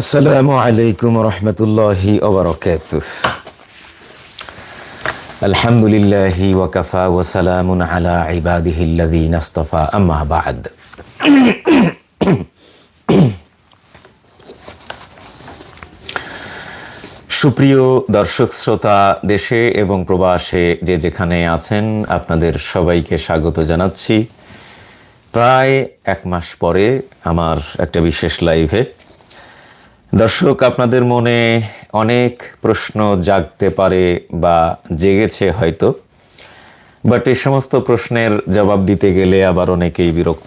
আসসালামু আলাইকুম রহমতুল্লাহি আলহামদুলিল্লাহ ওয়াকাফা ওয়াসালামুন আলা ইবাদিহিল্লাযী নাস্তাফা আম্মা বাদ। সুপ্রিয় দর্শক, শ্রোতা, দেশে এবং প্রবাসে যে যেখানে আছেন, আপনাদের সবাইকে স্বাগত জানাচ্ছি। প্রায় এক মাস পরে আমার একটা বিশেষ লাইভে দর্শক, আপনাদের মনে অনেক প্রশ্ন জাগতে পারে বা জেগেছে হয়তো, বাট এই সমস্ত প্রশ্নের জবাব দিতে গেলে আবার অনেকেই বিরক্ত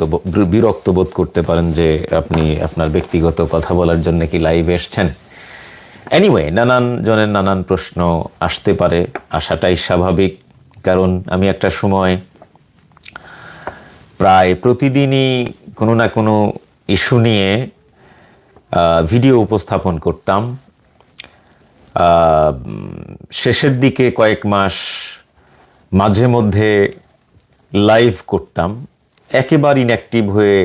বিরক্ত বোধ করতে পারেন যে আপনি আপনার ব্যক্তিগত কথা বলার জন্য কি লাইভ এসছেন। এনিওয়ে নানান জনের নানান প্রশ্ন আসতে পারে, আসাটাই স্বাভাবিক। কারণ আমি একটা সময় প্রায় প্রতিদিনই কোনো না কোনো ইস্যু নিয়ে ভিডিও উপস্থাপন করতাম। শেষের দিকে কয়েক মাস মাঝে মধ্যে লাইভ করতাম। একেবারে ইনঅ্যাক্টিভ হয়ে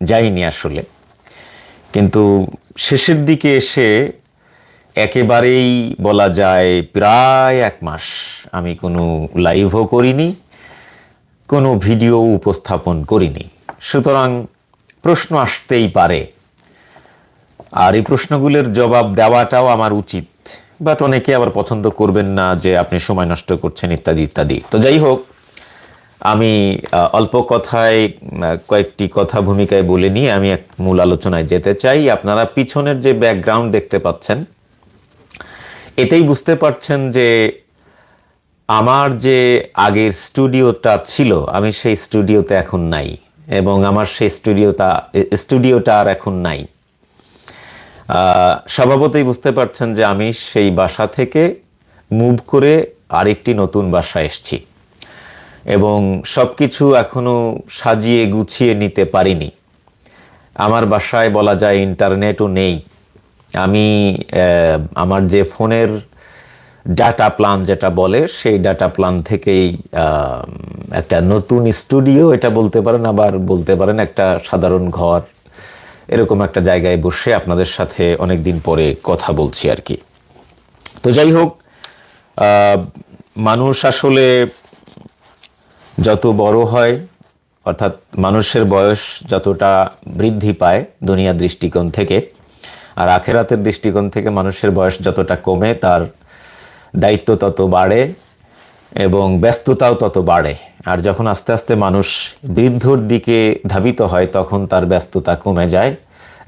যাইনি আসলে। কিন্তু শেষের দিকে এসে একেবারেই বলা যায় প্রায় এক মাস আমি কোনো লাইভও করিনি, কোনো ভিডিও উপস্থাপন করিনি। সুতরাং প্রশ্ন আসতেই পারে আর এই প্রশ্নগুলোর জবাব দেওয়াটাও আমার উচিত। বাট অনেকে আবার পছন্দ করবেন না যে আপনি সময় নষ্ট করছেন, ইত্যাদি ইত্যাদি। তো যাই হোক, আমি অল্প কথায় কয়েকটি কথা ভূমিকায় বলে নিয়ে আমি এক মূল আলোচনায় যেতে চাই। আপনারা পিছনের যে ব্যাকগ্রাউন্ড দেখতে পাচ্ছেন এটাই বুঝতে পারছেন যে আমার যে আগের স্টুডিওটা ছিল, আমি সেই স্টুডিওতে এখন নাই। এবং আমার সেই স্টুডিওটা স্টুডিওটা আর এখন নাই। স্বভাবতই বুঝতে পারছেন যে আমি সেই বাসা থেকে মুভ করে আরেকটি নতুন বাসা এসেছি। এবং সব কিছু এখনও সাজিয়ে গুছিয়ে নিতে পারিনি। আমার বাসায় বলা যায় ইন্টারনেটও নেই। আমি আমার যে ফোনের ডাটা প্ল্যান যেটা বলে, সেই ডাটা প্ল্যান থেকেই একটা নতুন স্টুডিও এটা বলতে পারেন, আবার বলতে পারেন একটা সাধারণ ঘর। এরকম একটা জায়গায় বসে আপনাদের সাথে অনেক দিন পরে কথা বলছি আর কি। তো যাই হোক মানুষ আসলে যত বড় হয়, অর্থাৎ মানুষের বয়স যতটা বৃদ্ধি পায় দুনিয়া দৃষ্টিকোণ থেকে আর আখেরাতের দৃষ্টিকোণ থেকে মানুষের বয়স যতটা কমে, তার দায়িত্ব তত বাড়ে। এবং ব্যস্ততাও তত বাড়ে। আর যখন আস্তে আস্তে মানুষ বৃদ্ধর দিকে ধাবিত হয়, তখন তার ব্যস্ততা কমে যায়,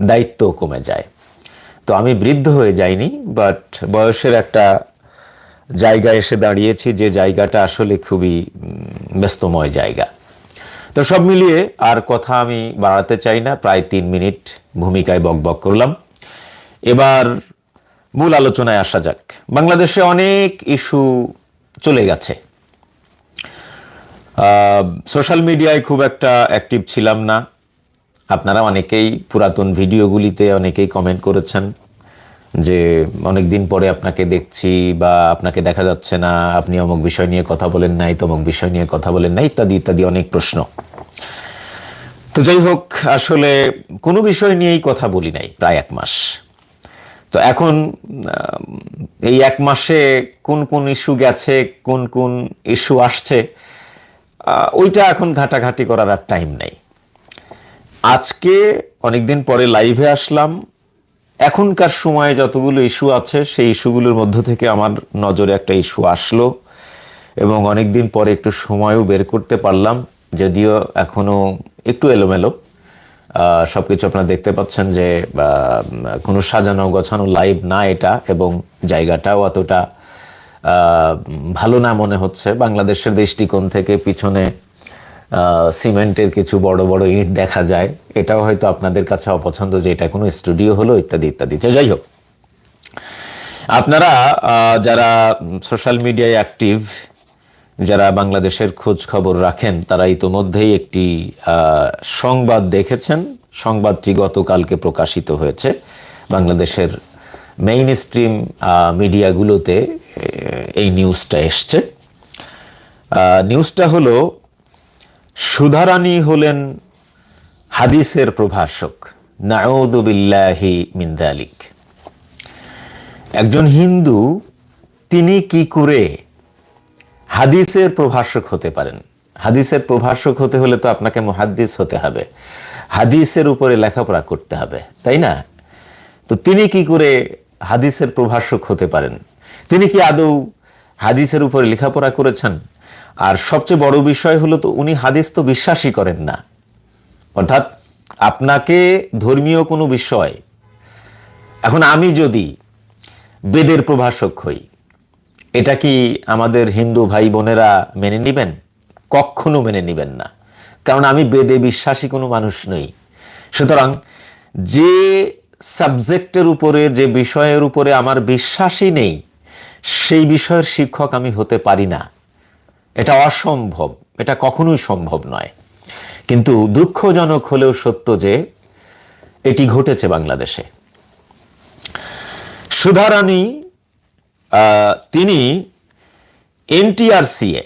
দায়িত্বও কমে যায়। তো আমি বৃদ্ধ হয়ে যাইনি বাট বয়সের একটা জায়গা এসে দাঁড়িয়েছি যে জায়গাটা আসলে খুবই ব্যস্তময় জায়গা। তো সব মিলিয়ে আর কথা আমি বাড়াতে চাই না, প্রায় তিন মিনিট ভূমিকায় বকবক করলাম। এবার মূল আলোচনায় আসা যাক। বাংলাদেশে অনেক ইস্যু চলে গেছে। সোশ্যাল মিডিয়ায় খুব একটা অ্যাক্টিভ ছিলাম না। আপনারা অনেকেই পুরাতন ভিডিওগুলিতে অনেকেই কমেন্ট করেছেন যে অনেক দিন পরে আপনাকে দেখছি বা আপনাকে দেখা যাচ্ছে না, আপনি অমুক বিষয় নিয়ে কথা বলেন নাই, তমুক বিষয় নিয়ে কথা বলেন নাই, ইত্যাদি ইত্যাদি অনেক প্রশ্ন। তো যাই হোক, আসলে কোনো বিষয় নিয়েই কথা বলি নাই প্রায় এক মাস। তো এখন এই এক মাসে কোন কোন ইস্যু গেছে, কোন কোন ইস্যু আসছে ওইটা এখন ঘাটাঘাটি করার আর টাইম নেই। আজকে অনেকদিন পরে লাইভে আসলাম। এখনকার সময়ে যতগুলো ইস্যু আছে, সেই ইস্যুগুলোর মধ্য থেকে আমার নজরে একটা ইস্যু আসলো এবং অনেকদিন পরে একটু সময়ও বের করতে পারলাম, যদিও এখনও একটু এলোমেলো। সব কিছু আপনারা দেখতে পাচ্ছেন যে কোনো সাজানো গোছানো লাইভ না এটা, এবং জায়গাটাও অতটা ভালো না মনে হচ্ছে। বাংলাদেশের দৃষ্টিকোণ থেকে পিছনে সিমেন্টের কিছু বড় বড় ইট দেখা যায়। এটাও হয়তো আপনাদের কাছে অপছন্দ যে এটা কোনো স্টুডিও হলো, ইত্যাদি ইত্যাদি। যাই হোক, আপনারা যারা সোশ্যাল মিডিয়ায় অ্যাক্টিভ যারা বাংলাদেশের খোঁজ খবর রাখেন, তারা ইতোমধ্যেই একটি সংবাদ দেখেছেন। সংবাদটি গতকালকে প্রকাশিত হয়েছে। বাংলাদেশের মেইন স্ট্রিম মিডিয়াগুলোতে এই নিউজটা এসছে। নিউজটা হলো, সুধারানী হলেন হাদিসের প্রভাষক। নাউদু বিল্লাহি মিন একজন হিন্দু, তিনি কি করে হাদিসের প্রভাষক হতে পারেন। হাদিসের প্রভাষক হতে হলে তো আপনাকে মুহাদ্দিস হতে হবে। হাদিসের উপরে লেখাপড়া করতে হবে, তাই না? তো তিনি কি করে হাদিসের প্রভাষক হতে পারেন? তিনি কি আদৌ হাদিসের উপরে লেখাপড়া করেছেন? আর সবচেয়ে বড় বিষয় হলো তো উনি হাদিস তো বিশ্বাসই করেন না। অর্থাৎ আপনাকে ধর্মীয় কোনো বিষয়। এখন আমি যদি বেদের প্রভাষক হই এটা কি আমাদের হিন্দু ভাই বোনেরা মেনে নেবেন? কখনো মেনে নেবেন না। কারণ আমি বেদে বিশ্বাসী কোনো মানুষ নই। সুতরাং যে সাবজেক্টের উপরে, যে বিষয়ের উপরে আমার বিশ্বাসই নেই, সেই বিষয়ের শিক্ষক আমি হতে পারি না। এটা অসম্ভব। এটা কখনোই সম্ভব নয়। কিন্তু দুঃখজনক হলেও সত্য যে, এটি ঘটেছে বাংলাদেশে। সুধারানী তিনি এনটিআরসিএ,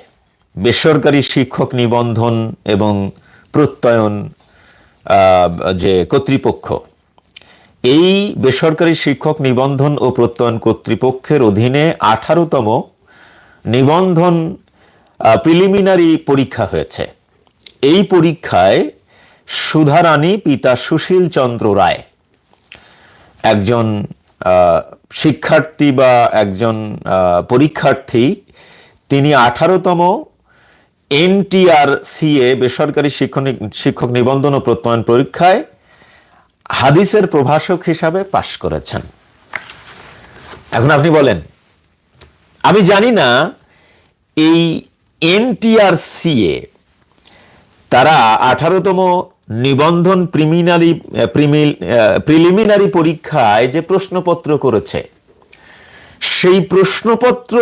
বেসরকারি শিক্ষক নিবন্ধন এবং প্রত্যয়ন যে কর্তৃপক্ষ, এই বেসরকারি শিক্ষক নিবন্ধন ও প্রত্যয়ন কর্তৃপক্ষের অধীনে আঠারোতম নিবন্ধন প্রিলিমিনারি পরীক্ষা হয়েছে। এই পরীক্ষায় সুধারানী পিতা সুশীল চন্দ্র রায়, একজন শিক্ষার্থী বা একজন পরীক্ষার্থী, তিনি আঠারোতম এনটিআর সিএ বেসরকারি শিক্ষক শিক্ষক নিবন্ধন ও প্রত্যয়ন পরীক্ষায় হাদিসের প্রভাষক হিসাবে পাশ করেছেন। এখন আপনি বলেন, আমি জানি না এই এনটিআরসিএ, তারা আঠারোতম নিবন্ধন প্রিমিনারি প্রিলিমিনারি পরীক্ষায় যে প্রশ্নপত্র করেছে, সেই প্রশ্নপত্র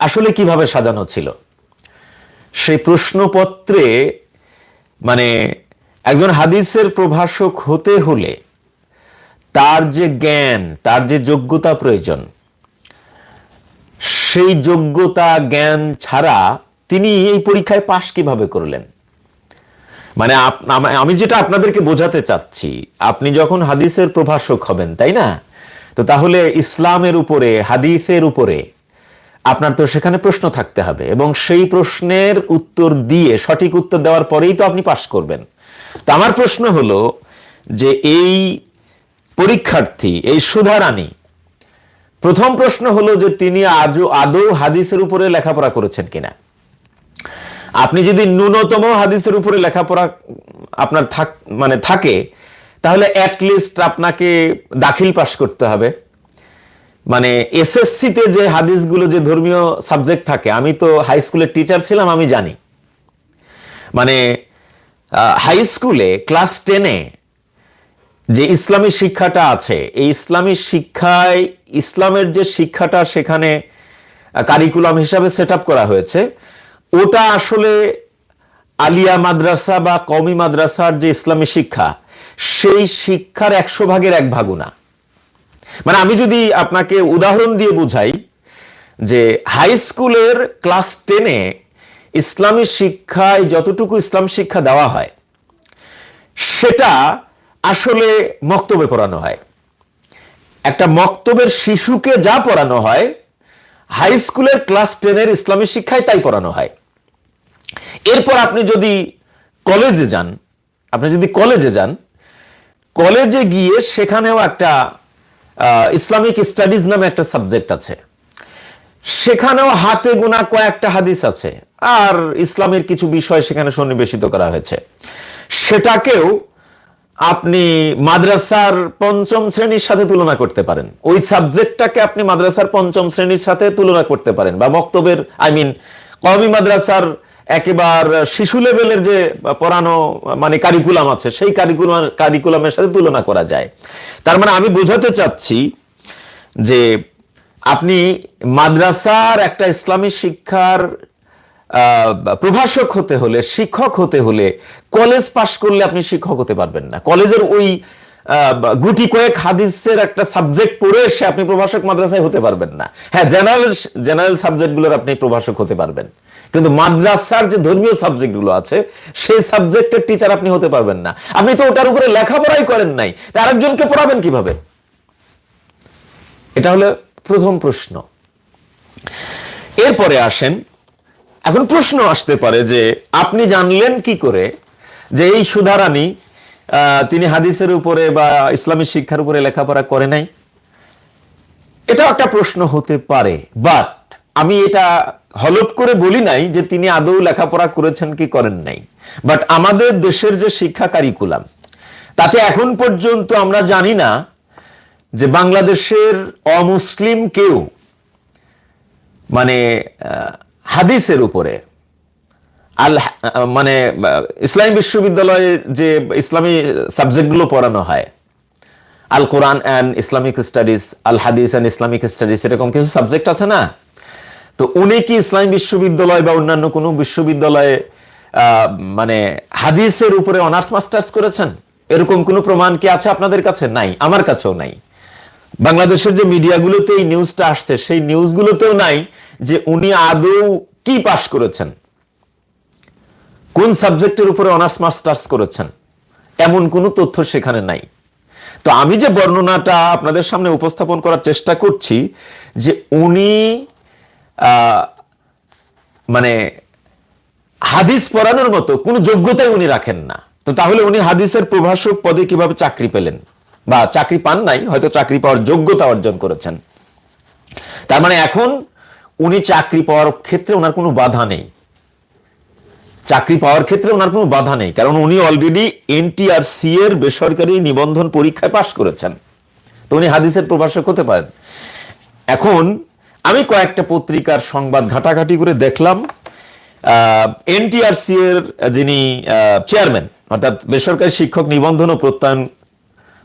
আসলে কীভাবে সাজানো ছিল? সেই প্রশ্নপত্রে মানে একজন হাদিসের প্রভাষক হতে হলে তার যে জ্ঞান, তার যে যোগ্যতা প্রয়োজন, সেই যোগ্যতা জ্ঞান ছাড়া তিনি এই পরীক্ষায় পাশ কীভাবে করলেন? মানে আমি যেটা আপনাদেরকে বোঝাতে চাচ্ছি, আপনি যখন হাদিসের প্রভাষক হবেন, তাই না? তো তাহলে ইসলামের উপরে, হাদিসের উপরে আপনার তো সেখানে প্রশ্ন থাকতে হবে এবং সেই প্রশ্নের উত্তর দিয়ে, সঠিক উত্তর দেওয়ার পরেই তো আপনি পাশ করবেন। তো আমার প্রশ্ন হলো যে এই পরীক্ষার্থী, এই সুধারানী, প্রথম প্রশ্ন হলো যে তিনি আজও, আদৌ হাদিসের উপরে লেখাপড়া করেছেন কিনা? আপনি যদি ন্যূনতম হাদিসের উপরে লেখাপড়া আপনার থাক মানে থাকে, তাহলে অ্যাটলিস্ট আপনাকে দাখিল পাস করতে হবে। মানে এসএসসিতে যে হাদিসগুলো, যে ধর্মীয় সাবজেক্ট থাকে, আমি তো হাই স্কুলের টিচার ছিলাম, আমি জানি। মানে হাই স্কুলে ক্লাস টেনে যে ইসলামী শিক্ষাটা আছে, এই ইসলামী শিক্ষায়, ইসলামের যে শিক্ষাটা সেখানে কারিকুলাম হিসাবে সেট করা হয়েছে ওটা আসলে আলিয়া মাদ্রাসা বা কমি মাদ্রাসার যে ইসলামী শিক্ষা, সেই শিক্ষার একশো ভাগের এক ভাগও না মানে আমি যদি আপনাকে উদাহরণ দিয়ে বুঝাই যে হাই স্কুলের ক্লাস টেনে ইসলামী শিক্ষায় যতটুকু ইসলাম শিক্ষা দেওয়া হয়, সেটা আসলে মক্তবে পড়ানো হয়। একটা মক্তবের শিশুকে যা পড়ানো হয় হাই স্কুলের ক্লাস টেনের ইসলামী শিক্ষায় তাই পড়ানো হয়। এরপর আপনি যদি কলেজে যান, আপনি যদি কলেজে যান কলেজে গিয়ে সেখানেও একটা ইসলামিক স্টাডিজ নামে একটা সাবজেক্ট আছে। সেখানেও হাতে গোনা কয়েকটা হাদিস আছে, আর ইসলামের কিছু বিষয় সেখানে সন্নিবেশিত করা হয়েছে। সেটাকেও আপনি মাদ্রাসার পঞ্চম শ্রেণির সাথে তুলনা করতে পারেন। ওই সাবজেক্টটাকে আপনি মাদ্রাসার পঞ্চম শ্রেণির সাথে তুলনা করতে পারেন বা বক্তব্যের আই মিন, কওমি মাদ্রাসার একেবার শিশু লেভেলের যে পড়ানো মানে কারিকুলাম আছে, সেই কারিকুলাম কারিকুলামের সাথে তুলনা করা যায়। তার মানে আমি বোঝাতে চাচ্ছি যে আপনি মাদ্রাসার একটা ইসলামী শিক্ষার প্রভাষক হতে হলে, শিক্ষক হতে হলে কলেজ পাশ করলে আপনি শিক্ষক হতে পারবেন না। কলেজের ওই গুটি কয়েক হাদিসের একটা সাবজেক্ট পড়ে এসে আপনি প্রভাষক মাদ্রাসায় হতে পারবেন না। হ্যাঁ জেনারেল জেনারেল সাবজেক্টগুলোর আপনি প্রভাষক হতে পারবেন। কিন্তু মাদ্রাসার যে ধর্মীয় সাবজেক্টগুলো আছে, সেই সাবজেক্টের টিচার আপনি হতে পারবেন না। আপনি তো ওটার উপরে লেখাপড়াই করেন নাই। তা আরেকজনকে পড়াবেন কীভাবে? এটা হলো প্রথম প্রশ্ন। এরপরে আসেন এখন প্রশ্ন আসতে পারে যে আপনি জানলেন কি করে যে এই সুধারানী তিনি হাদিসের উপরে বা ইসলামী শিক্ষার উপরে লেখাপড়া করে নাই? এটাও একটা প্রশ্ন হতে পারে বাট আমি এটা হলপ করে বলি নাই যে তিনি আদৌ লেখাপড়া করেছেন কি করেন নাই। বাট আমাদের দেশের যে শিক্ষা কারিকুলাম তাতে এখন পর্যন্ত আমরা জানি না যে বাংলাদেশের অমুসলিম কেউ মানে হাদিসের উপরে। আল মানে ইসলামী বিশ্ববিদ্যালয়ে যে ইসলামী সাবজেক্টগুলো পড়ানো হয়, আল কোরআন অ্যান্ড ইসলামিক স্টাডিজ, আল হাদিস অ্যান্ড ইসলামিক স্টাডিজ, এরকম কিছু সাবজেক্ট আছে না? তো উনি কি ইসলামী বিশ্ববিদ্যালয় বা অন্যান্য কোনো বিশ্ববিদ্যালয়ে মানে হাদিসের উপরে অনার্স মাস্টার্স করেছেন? এরকম কোনো প্রমাণ কি আছে আপনাদের কাছে? নাই, আমার কাছেও নাই। বাংলাদেশের যে মিডিয়াগুলোতে এই নিউজটা আসছে, সেই নিউজগুলোতেও নাই যে উনি আদৌ কি পাশ করেছেন। কোন সাবজেক্টের উপরে অনার্স মাস্টার্স করেছেন। এমন কোনো তথ্য সেখানে নাই। তো আমি যে বর্ণনাটা আপনাদের সামনে উপস্থাপন করার চেষ্টা করছি যে উনি মানে হাদিস পড়ানোর মতো কোনো যোগ্যতাই উনি রাখেন না। তো তাহলে উনি হাদিসের প্রভাষক পদে কীভাবে চাকরি পেলেন? বা চাকরি পান নাই, হয়তো চাকরি পাওয়ার যোগ্যতা অর্জন করেছেন। তার মানে এখন উনি চাকরি পাওয়ার ক্ষেত্রে ওনার কোনো বাধা নেই। চাকরি পাওয়ার ক্ষেত্রে ওনার কোনো বাধা নেই, কারণ উনি অলরেডি এনটিআরসি এর বেসরকারি নিবন্ধন পরীক্ষায় পাশ করেছেন। তো উনি হাদিসের প্রভাষক হতে পারেন। এখন আমি কয়েকটা পত্রিকার সংবাদ ঘাটাঘাটি করে দেখলাম। এনটিআরসি এর যিনি চেয়ারম্যান অর্থাৎ বেসরকারি শিক্ষক নিবন্ধন ও প্রত্যয়ন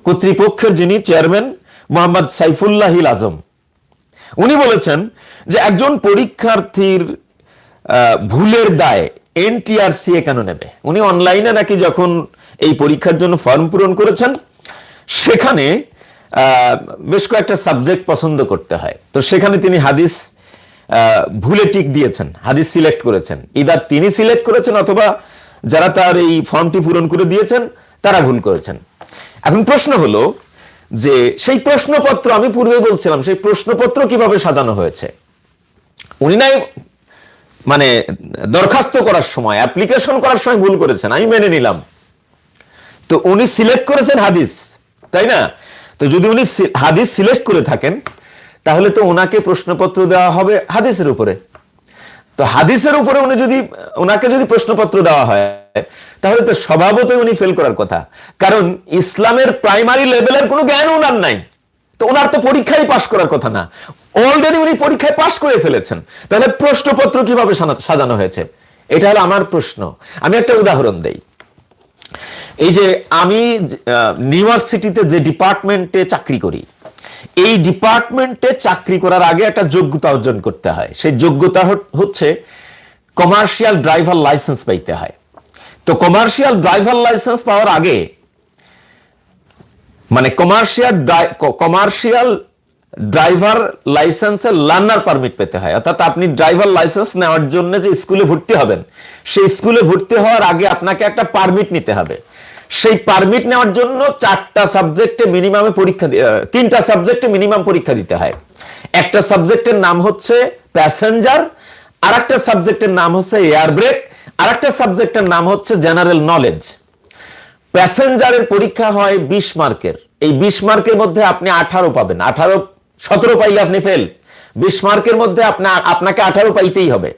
কর্তৃপক্ষের যিনি চেয়ারম্যান, মোহাম্মদ সাইফুল্লাহিল আজম। উনি বলেছেন যে একজন পরীক্ষার্থীর ভুলের দায় এনটিআরসি কেন নেবে? উনি অনলাইনে নাকি যখন এই পরীক্ষার জন্য ফর্ম পূরণ করেছেন, সেখানে বেশ কয়েকটা সাবজেক্ট পছন্দ করতে হয়। তো সেখানে তিনি হাদিস ভুলে টিক দিয়েছেন, হাদিস সিলেক্ট করেছেন। ইদার তিনি সিলেক্ট করেছেন অথবা যারা তার এই ফর্মটি পূরণ করে দিয়েছেন, তারা ভুল করেছেন। এখন প্রশ্ন হলো যে সেই প্রশ্নপত্র আমি পূর্বে বলছিলাম, সেই প্রশ্নপত্র কীভাবে সাজানো হয়েছে? উনি নাই মানে দরখাস্ত করার সময় অ্যাপ্লিকেশন করার সময় ভুল করেছেন, আমি মেনে নিলাম। তো উনি সিলেক্ট করেছেন হাদিস, তাই না? তো যদি উনি হাদিস সিলেক্ট করে থাকেন, তাহলে তো ওনাকে প্রশ্নপত্র দেওয়া হবে হাদিসের উপরে। তো হাদিসের উপরে উনি যদি ওনাকে যদি প্রশ্নপত্র দেওয়া হয় তাহলে তো স্বভাবতই উনি ফেল করার কথা। কারণ ইসলামের প্রাইমারি লেভেলের কোনো জ্ঞান ওনার নাই। তো ওনার তো পরীক্ষায় পাশ করার কথা না। অলরেডি উনি পরীক্ষায় পাশ করে ফেলেছেন। তাহলে প্রশ্নপত্র কীভাবে সাজানো হয়েছে? এটা হলো আমার প্রশ্ন। আমি একটা উদাহরণ দেই। এই যে আমি আহ, ইউনিভার্সিটিতে যে ডিপার্টমেন্টে চাকরি করি এই ডিপার্টমেন্টে চাকরি করার আগে একটা যোগ্যতা অর্জন করতে হয়। সেই যোগ্যতা হচ্ছে কমার্শিয়াল ড্রাইভার লাইসেন্স পাইতে হয়। তো কমার্শিয়াল ড্রাইভার লাইসেন্স পাওয়ার আগে মানে কমার্শিয়াল কমার্শিয়াল ড্রাইভার লাইসেন্সের লার্নার পারমিট পেতে হয়। অর্থাৎ আপনি ড্রাইভার লাইসেন্স নেওয়ার জন্য যে স্কুলে ভর্তি হবেন, সেই স্কুলে ভর্তি হওয়ার আগে আপনাকে একটা পারমিট নিতে হবে। সেই পারমিট নেওয়ার জন্য চারটা সাবজেক্টে মিনিমামে পরীক্ষা তিনটা সাবজেক্টে মিনিমাম পরীক্ষা দিতে হয়। একটা সাবজেক্টের নাম হচ্ছে প্যাসেঞ্জার আর একটা সাবজেক্টের নাম হচ্ছে এয়ার ব্রেক আর একটা সাবজেক্টের নাম হচ্ছে জেনারেল নলেজ। প্যাসেঞ্জারের পরীক্ষা হয় বিশ মার্কের। এই বিশ মার্কের মধ্যে আপনি আঠারো পাবেন। আঠারো, সতেরো পাইলে আপনি ফেল বিশ মার্কের মধ্যে আপনাকে আঠারো পাইতেই হবে।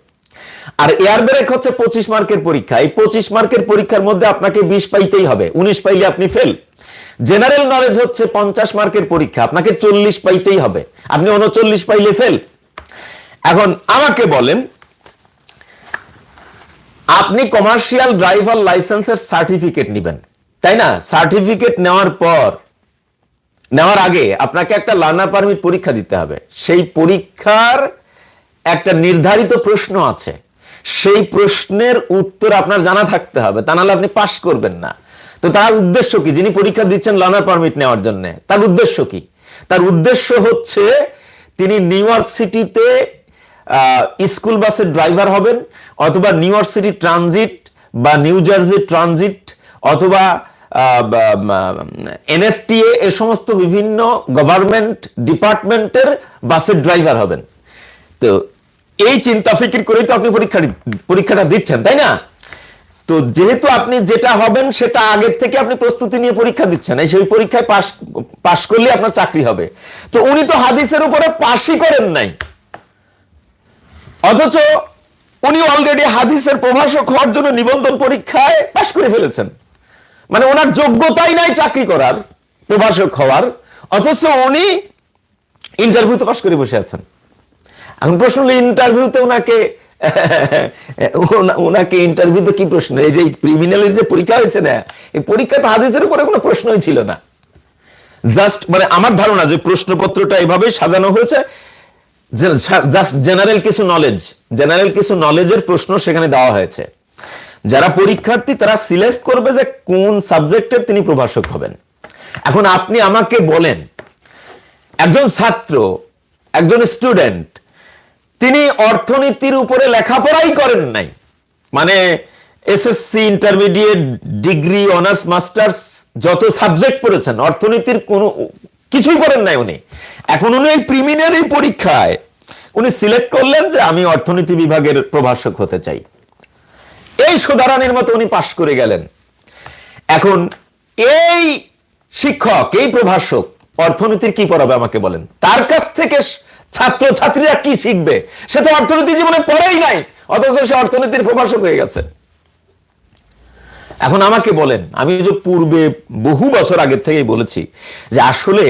আর এয়ার ব্রেক হচ্ছে পঁচিশ মার্কের পরীক্ষা। এই পঁচিশ মার্কের পরীক্ষার মধ্যে আপনাকে বিশ পাইতেই হবে। উনিশ পাইলে আপনি ফেল জেনারেল নলেজ হচ্ছে পঞ্চাশ মার্কের পরীক্ষা। আপনাকে চল্লিশ পাইতেই হবে। আপনি উনচল্লিশ পাইলে ফেল এখন আমাকে বলেন আপনি কমার্শিয়াল ড্রাইভার লাইসেন্সের সার্টিফিকেট নেবেন। তাই না? সার্টিফিকেট নেওয়ার পর, নেওয়ার আগে আপনাকে একটা লার্নার পারমিট পরীক্ষা দিতে হবে। সেই পরীক্ষার একটা নির্ধারিত প্রশ্ন আছে। সেই প্রশ্নের উত্তর আপনার জানা থাকতে হবে, তা নাহলে আপনি পাশ করবেন না। তো তার উদ্দেশ্য কি? যিনি পরীক্ষা দিচ্ছেন লার্নার পারমিট নেওয়ার জন্য, তার উদ্দেশ্য কি? তার উদ্দেশ্য হচ্ছে তিনি নিউ ইয়র্ক সিটিতে স্কুল বাসের ড্রাইভার হবেন। অথবা নিউ ইয়র্ক সিটি ট্রানজিট বা নিউ জার্সি ট্রানজিট অথবা এনএফটিএ, এ সমস্ত বিভিন্ন গভর্নমেন্ট ডিপার্টমেন্টের বাসের ড্রাইভার হবেন। তো এই চিন্তা ফিকির করেই তো আপনি পরীক্ষা পরীক্ষাটা দিচ্ছেন, তাই না? তো যেহেতু আপনি যেটা হবেন সেটা আগের থেকে আপনি প্রস্তুতি নিয়ে পরীক্ষা দিচ্ছেন, এই সেই পরীক্ষায় পাশ পাশ করলে আপনার চাকরি হবে। তো উনি তো হাদিসের উপরে পাশই করেন নাই। অথচ উনি অলরেডি হাদিসের প্রভাষক হওয়ার জন্য নিবন্ধন পরীক্ষায় পাশ করে ফেলেছেন। মানে ওনার যোগ্যতাই নাই চাকরি করার, প্রভাষক হওয়ার, অথচ উনি ইন্টারভিউতে পাশ করে বসে আছেন। এখন প্রশ্ন হলো ইন্টারভিউতে ওনাকে ওনাকে ইন্টারভিউতে কি প্রশ্ন? এই যে ক্রিমিনালের যে পরীক্ষা হয়েছে না, এই পরীক্ষা তো হাদিসের উপরে কোনো প্রশ্নই ছিল না। জাস্ট মানে আমার ধারণা যে প্রশ্নপত্রটা এভাবে সাজানো হয়েছে জাস্ট জেনারেল কিছু নলেজ জেনারেল কিছু নলেজের প্রশ্ন সেখানে দেওয়া হয়েছে। যারা পরীক্ষার্থী, তারা সিলেক্ট করবে যে কোন সাবজেক্টের তিনি প্রভাষক হবেন। এখন আপনি আমাকে বলেন, একজন ছাত্র, একজন স্টুডেন্ট তিনি অর্থনীতির উপরে লেখাপড়াই করেন নাই। মানে SSC intermediate degree honours masters যত সাবজেক্ট পড়েছেন, অর্থনীতির কোনো কিছুই করেন নাই উনি। এখন উনি এই প্রিমিনারি পরীক্ষায় উনি সিলেক্ট করলেন যে আমি অর্থনীতি বিভাগের প্রভাষক হতে চাই। এই সুধারানির মতো উনি পাশ করে গেলেন। এখন এই শিক্ষক, এই প্রভাষক অর্থনীতির কি পড়াবে আমাকে বলেন? তার কাছ থেকে ছাত্র ছাত্রীরা কি শিখবে? সে তো অর্থনীতি জীবনে পড়েই নাই, অথচ সে অর্থনীতির প্রভাষক হয়ে গেছে। এখন আমাকে বলেন, আমি যে পূর্বে বহু বছর আগের থেকেই বলেছি যে আসলে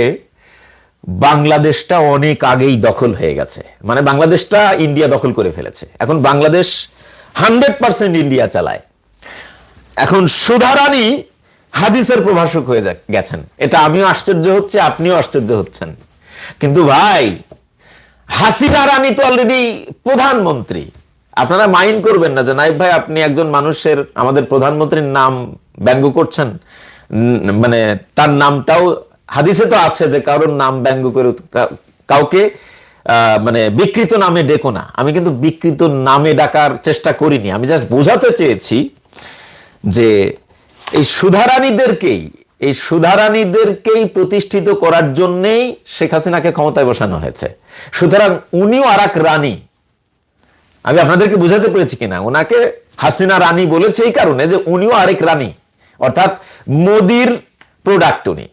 বাংলাদেশটা অনেক আগেই দখল হয়ে গেছে। মানে বাংলাদেশটা ইন্ডিয়া দখল করে ফেলেছে। এখন বাংলাদেশ হান্ড্রেড পার্সেন্ট ইন্ডিয়া চালায়। এখন সুধারানী হাদিসের প্রভাষক হয়ে গেছেন। এটা আমিও আশ্চর্য হচ্ছে, আপনিও আশ্চর্য হচ্ছেন। কিন্তু ভাই, হাসিনা রানী তো অলরেডি প্রধানমন্ত্রী। আপনারা মাইন্ড করবেন না যে নাইব ভাই, আপনি একজন মানুষের, আমাদের প্রধানমন্ত্রীর নাম ব্যঙ্গ করছেন। মানে তার নামটাও, হাদিসে তো আছে যে কারোর নাম ব্যঙ্গ করে কাউকে মানে বিকৃত নামে ডেকো না। আমি কিন্তু বিকৃত নামে ডাকার চেষ্টা করিনি। আমি জাস্ট বোঝাতে চেয়েছি যে এই সুধারানীদেরকেই এই সুধারানীদেরকেই প্রতিষ্ঠিত করার জন্যেই শেখ হাসিনাকে ক্ষমতায় বসানো হয়েছে। সুতরাং উনিও আর রানী। আমি আপনাদেরকে বুঝাতে পেরেছি কিনা। ওনাকে হাসিনা রানী বলেছে এই কারণে যে উনিও আরেক রানী। অর্থাৎ মোদির প্রোডাক্ট উনি।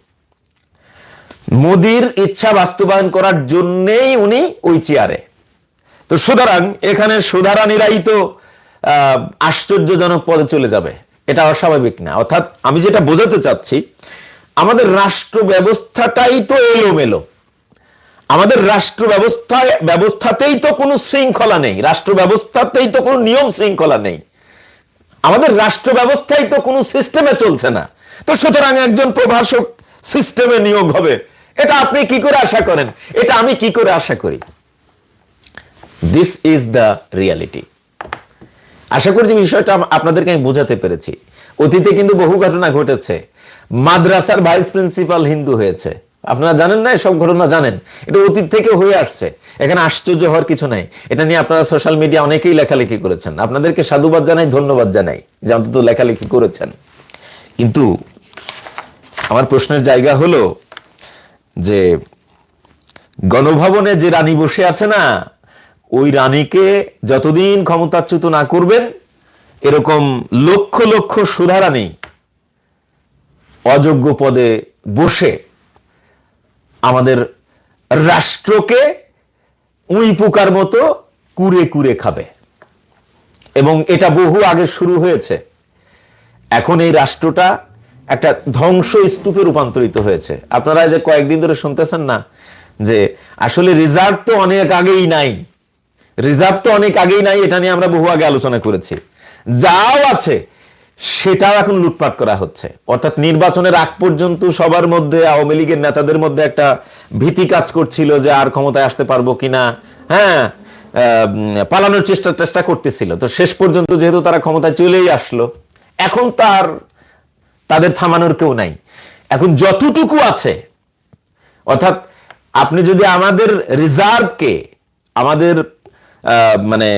মোদির ইচ্ছা বাস্তবায়ন করার জন্যেই উনি ওই চেয়ারে তো সুতরাং এখানে সুধারানীরাই তো আশ্চর্যজনক পদে চলে যাবে। এটা অস্বাভাবিক না। অর্থাৎ আমি যেটা বোঝাতে চাচ্ছি, আমাদের রাষ্ট্র ব্যবস্থাটাই তো এলোমেলো। আমাদের রাষ্ট্র ব্যবস্থায় ব্যবস্থাতেই তো কোনো শৃঙ্খলা নেই। রাষ্ট্র ব্যবস্থাতেই তো কোনো নিয়ম শৃঙ্খলা নেই। আমাদের রাষ্ট্র ব্যবস্থায় তো কোনো সিস্টেমে চলছে না। তো সুতরাং একজন প্রভাষক সিস্টেমে নিয়োগ হবে। এটা আপনি কি করে আশা করেন? এটা আমি কি করে আশা করি? দিস ইজ দ্য রিয়ালিটি আশা করছি বিষয়টা আপনাদেরকে আমি বোঝাতে পেরেছি। অতীতে কিন্তু বহু ঘটনা ঘটেছে। মাদ্রাসার ভাইস প্রিন্সিপাল হিন্দু হয়েছে। আপনারা জানেন না? এসব ঘটনা জানেন। এটা অতীত থেকে হয়ে আসছে। এখানে আশ্চর্য হওয়ার কিছু নাই। এটা নিয়ে আপনারা সোশ্যাল মিডিয়া অনেকেই লেখালেখি করেছেন। আপনাদেরকে সাধুবাদ জানাই, ধন্যবাদ জানাই। যে অন্তত লেখালেখি করেছেন। কিন্তু আমার প্রশ্নের জায়গা হলো যে, গণভবনে যে রানী বসে আছে না, ওই রানীকে যতদিন ক্ষমতাচ্যুত না করবেন, এরকম লক্ষ লক্ষ সুধারানী অযোগ্য পদে বসে আমাদের রাষ্ট্রকে উই পোকার মতো কুরে কুরে খাবে। এবং এটা বহু আগে শুরু হয়েছে। এখন এই রাষ্ট্রটা একটা ধ্বংস স্তূপে রূপান্তরিত হয়েছে। আপনারা যে কয়েকদিন ধরে শুনতেছেন না যে আসলে রিজার্ভ তো অনেক আগেই নাই। রিজার্ভ তো অনেক আগেই নাই, এটা নিয়ে আমরা বহু আগে আলোচনা করেছি। যাও আছে সেটাও এখন লুটপাট করা হচ্ছে। অর্থাৎ নির্বাচনের আগ পর্যন্ত সবার মধ্যে আওয়ামী লীগের নেতাদের মধ্যে একটা ভীতি কাজ করছিল যে আর ক্ষমতায় আসতে পারব কিনা। হ্যাঁ পালানোর চেষ্টা চেষ্টা করতেছিল। তো শেষ পর্যন্ত যেহেতু তারা ক্ষমতায় চলেই আসলো, এখন তার, তাদের থামানোর কেউ নাই। এখন যতটুকু আছে, অর্থাৎ আপনি যদি আমাদের রিজার্ভকে আমাদের মানে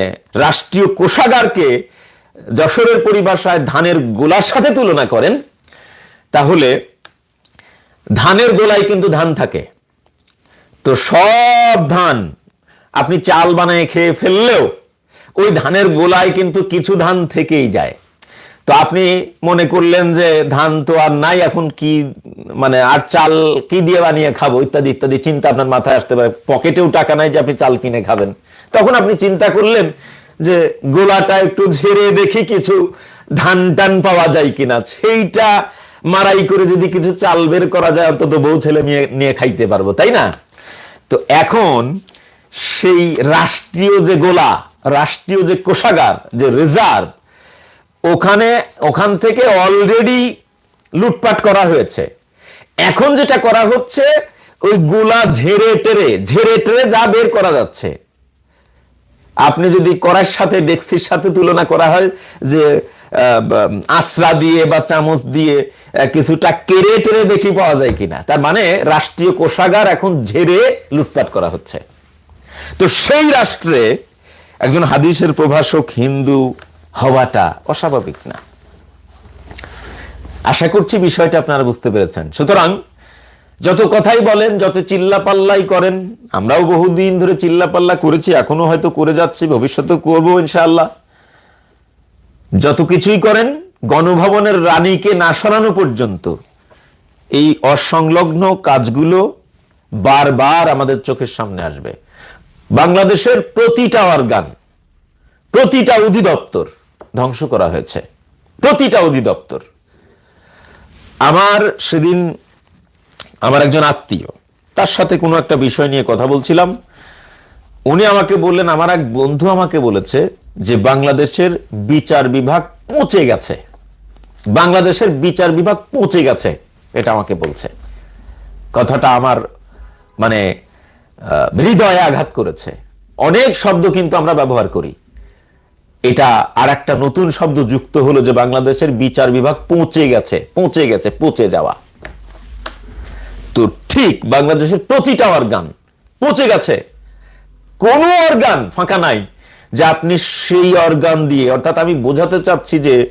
রাষ্ট্রীয় কোষাগারকে যশোরের পরিভাষায় ধানের গোলার সাথে তুলনা করেন, তাহলে ধানের গোলায় কিন্তু ধান থাকে। তো সব ধান আপনি চাল বানায় খেয়ে ফেললেও ওই ধানের গোলায় কিন্তু কিছু ধান থেকেই যায়। তো আপনি মনে করলেন যে ধান তো আর নাই, এখন কি মানে আর চাল কি দিয়ে বানিয়ে খাব, ইত্যাদি ইত্যাদি। চিন্তা আপনার মাথায় আসতে পারে। পকেটেও টাকা নাই যে আপনি চাল কিনে খাবেন। তখন আপনি চিন্তা করলেন যে গোলাটা একটু ঝেড়ে দেখি কিছু ধান টান পাওয়া যায় কিনা। সেইটা মারাই করে যদি কিছু চাল বের করা যায়, অন্তত বউ ছেলে নিয়ে নিয়ে খাইতে পারব, তাই না? তো এখন সেই রাষ্ট্রীয় যে গোলা, রাষ্ট্রীয় যে কোষাগার, যে রিজার্ভ, ওখানে, ওখান থেকে অলরেডি লুটপাট করা হয়েছে। এখন যেটা করা হচ্ছে, ওই গোলা ঝেড়ে টেরে ঝেড়ে টেরে যা বের করা যাচ্ছে। আপনি যদি কড়াইয়ের সাথে, ডেক্সির সাথে তুলনা করা হয় যে আশ্রা দিয়ে বা চামচ দিয়ে কিছুটা কেড়ে টেরে দেখি পাওয়া যায় কিনা। তার মানে রাষ্ট্রীয় কোষাগার এখন ঝেড়ে লুটপাট করা হচ্ছে। তো সেই রাষ্ট্রে একজন হাদিসের প্রভাষক হিন্দু হওয়াটা অস্বাভাবিক না। আশা করছি বিষয়টা আপনারা বুঝতে পেরেছেন। সুতরাং যত কথাই বলেন, যত চিল্লাপাল্লাই করেন, আমরাও বহুদিন ধরে চিল্লা পাল্লা করেছি, এখনও হয়তো করে যাচ্ছি ভবিষ্যতে করব ইনশাআল্লাহ। যত কিছুই করেন, গণভবনের রানীকে না সরানো পর্যন্ত এই অসংলগ্ন কাজগুলো বারবার আমাদের চোখের সামনে আসবে। বাংলাদেশের প্রতিটা অর্গান, প্রতিটা অধিদপ্তর ধ্বংস করা হয়েছে। প্রতিটা অধিদপ্তর। আমার সেদিন আমার একজন আত্মীয়। তার সাথে কোনো একটা বিষয় নিয়ে কথা বলছিলাম। উনি আমাকে বললেন, আমার এক বন্ধু আমাকে বলেছে যে বাংলাদেশের বিচার বিভাগ পচে গেছে। বাংলাদেশের বিচার বিভাগ পচে গেছে, এটা আমাকে বলছে। কথাটা আমার মানে হৃদয়ে আঘাত করেছে। অনেক শব্দ কিন্তু আমরা ব্যবহার করি। এটা আর একটা নতুন শব্দ যুক্ত হলো যে বাংলাদেশের বিচার বিভাগ পৌঁছে গেছে পৌঁছে গেছে, পৌঁছে যাওয়া। ঠিক, বাংলাদেশের প্রতিটা অর্গান পৌঁছে গেছে। কোনো অর্গান ফাঁকা নাই যে আপনি সেই অর্গান দিয়ে, অর্থাৎ আমি বোঝাতে চাচ্ছি যে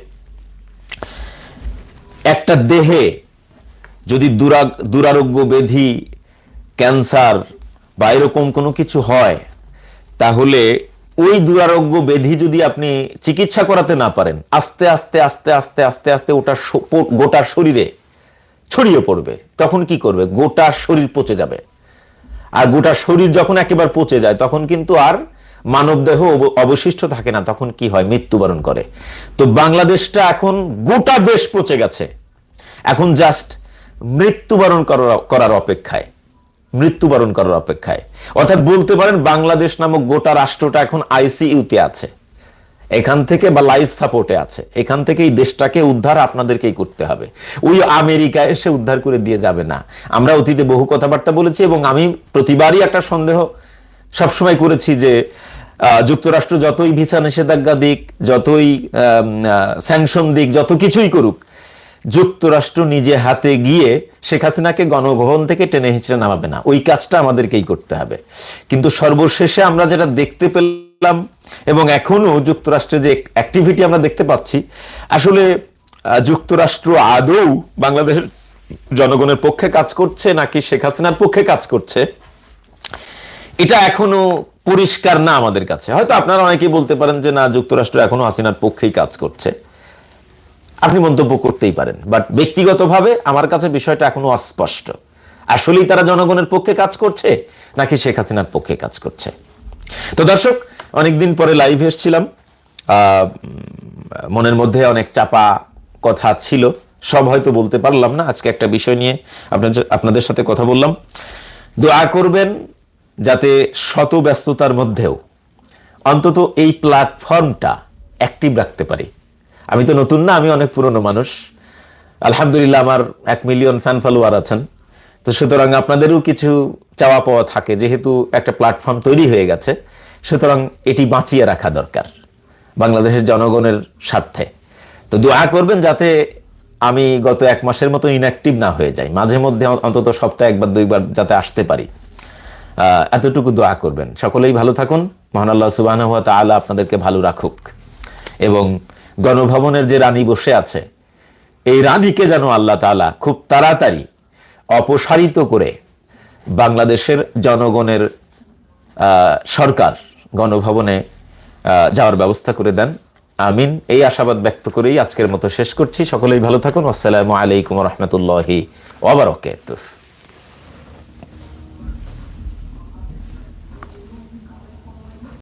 একটা দেহে যদি দুরা- দুরারোগ্য ব্যাধি, ক্যান্সার বা এরকম কোনো কিছু হয়, তাহলে ওই দুরারোগ্য ব্যাধি যদি আপনি চিকিৎসা করাতে না পারেন, আস্তে আস্তে আস্তে আস্তে আস্তে আস্তে ওটা গোটা শরীরে ছড়িয়ে পড়বে। তখন কি করবে? গোটা শরীর পচে যাবে। আর গোটা শরীর যখন একেবারে পচে যায়, তখন কিন্তু আর মানবদেহ অব- অবশিষ্ট থাকে না। তখন কি হয়? মৃত্যুবরণ করে। তো বাংলাদেশটা এখন গোটা দেশ পচে গেছে। এখন জাস্ট মৃত্যুবরণ করার অপেক্ষায়। মৃত্যুবরণ করার অপেক্ষায়। অর্থাৎ বলতে পারেন, বাংলাদেশ নামক গোটা রাষ্ট্রটা এখন আইসিইউতে আছে। এখান থেকে বা লাইফ সাপোর্টে আছে। এখান থেকে এই দেশটাকে উদ্ধার আপনাদেরকেই করতে হবে। ওই আমেরিকা এসে উদ্ধার করে দিয়ে যাবে না। আমরা অতীতে বহু কথাবার্তা বলেছি এবং আমি প্রতিবারই একটা সন্দেহ সবসময় করেছি যে যুক্তরাষ্ট্র যতই ভিসা নিষেধাজ্ঞা দিক, যতই স্যাংশন দিক, যত কিছুই করুক, যুক্তরাষ্ট্র নিজে হাতে গিয়ে শেখ হাসিনাকে গণভবন থেকে টেনে হিচড়ে নামাবে না। ওই কাজটা আমাদেরকেই করতে হবে। কিন্তু সর্বশেষে আমরা যেটা দেখতে পেলাম এবং এখনও যুক্তরাষ্ট্রে যে অ্যাক্টিভিটি আমরা দেখতে পাচ্ছি, আসলে যুক্তরাষ্ট্র আদৌ বাংলাদেশের জনগণের পক্ষে কাজ করছে নাকি শেখ হাসিনার পক্ষে কাজ করছে, এটা এখনও পরিষ্কার না আমাদের কাছে। হয়তো আপনারা অনেকেই বলতে পারেন যে, না, যুক্তরাষ্ট্র এখনও হাসিনার পক্ষেই কাজ করছে। আপনি মন্তব্য করতেই পারেন, বাট ব্যক্তিগতভাবে আমার কাছে বিষয়টা এখনও অস্পষ্ট। আসলেই তারা জনগণের পক্ষে কাজ করছে নাকি শেখ হাসিনার পক্ষে কাজ করছে? তো দর্শক অনেকদিন পরে লাইভ এসেছিলাম। মনের মধ্যে অনেক চাপা কথা ছিল। সব হয়তো বলতে পারলাম না। আজকে একটা বিষয় নিয়ে আপনাদের আপনাদের সাথে কথা বললাম। দোয়া করবেন যাতে শত ব্যস্ততার মধ্যেও অন্তত এই প্ল্যাটফর্মটা অ্যাক্টিভ রাখতে পারি। আমি তো নতুন না, আমি অনেক পুরনো মানুষ। আলহামদুলিল্লাহ আমার এক মিলিয়ন ফ্যান ফলোয়ার আছেন। তো সুতরাং আপনাদেরও কিছু চাওয়া পাওয়া থাকে। যেহেতু একটা প্ল্যাটফর্ম তৈরি হয়ে গেছে। সুতরাং এটি বাঁচিয়ে রাখা দরকার বাংলাদেশের জনগণের স্বার্থে। তো দোয়া করবেন যাতে আমি গত এক মাসের মতো ইনঅ্যাক্টিভ না হয়ে যাই। মাঝে মধ্যে অন্তত সপ্তাহে একবার, দুইবার যাতে আসতে পারি। এতটুকু দোয়া করবেন। সকলেই ভালো থাকুন। মহান আল্লাহ সুবাহ তাআলা আপনাদেরকে ভালো রাখুক। এবং গণভবনের যে রানী বসে আছে, এই রানীকে যেন আল্লাহ তাআলা খুব তাড়াতাড়ি অপসারিত করে বাংলাদেশের জনগণের সরকার গণভবনে যাওয়ার ব্যবস্থা করে দেন। আমিন। এই আশাবাদ ব্যক্ত করেই আজকের মতো শেষ করছি। সকলেই ভালো থাকুন। আসসালামু আলাইকুম রহমতুল্লাহি ওবরকাতুহ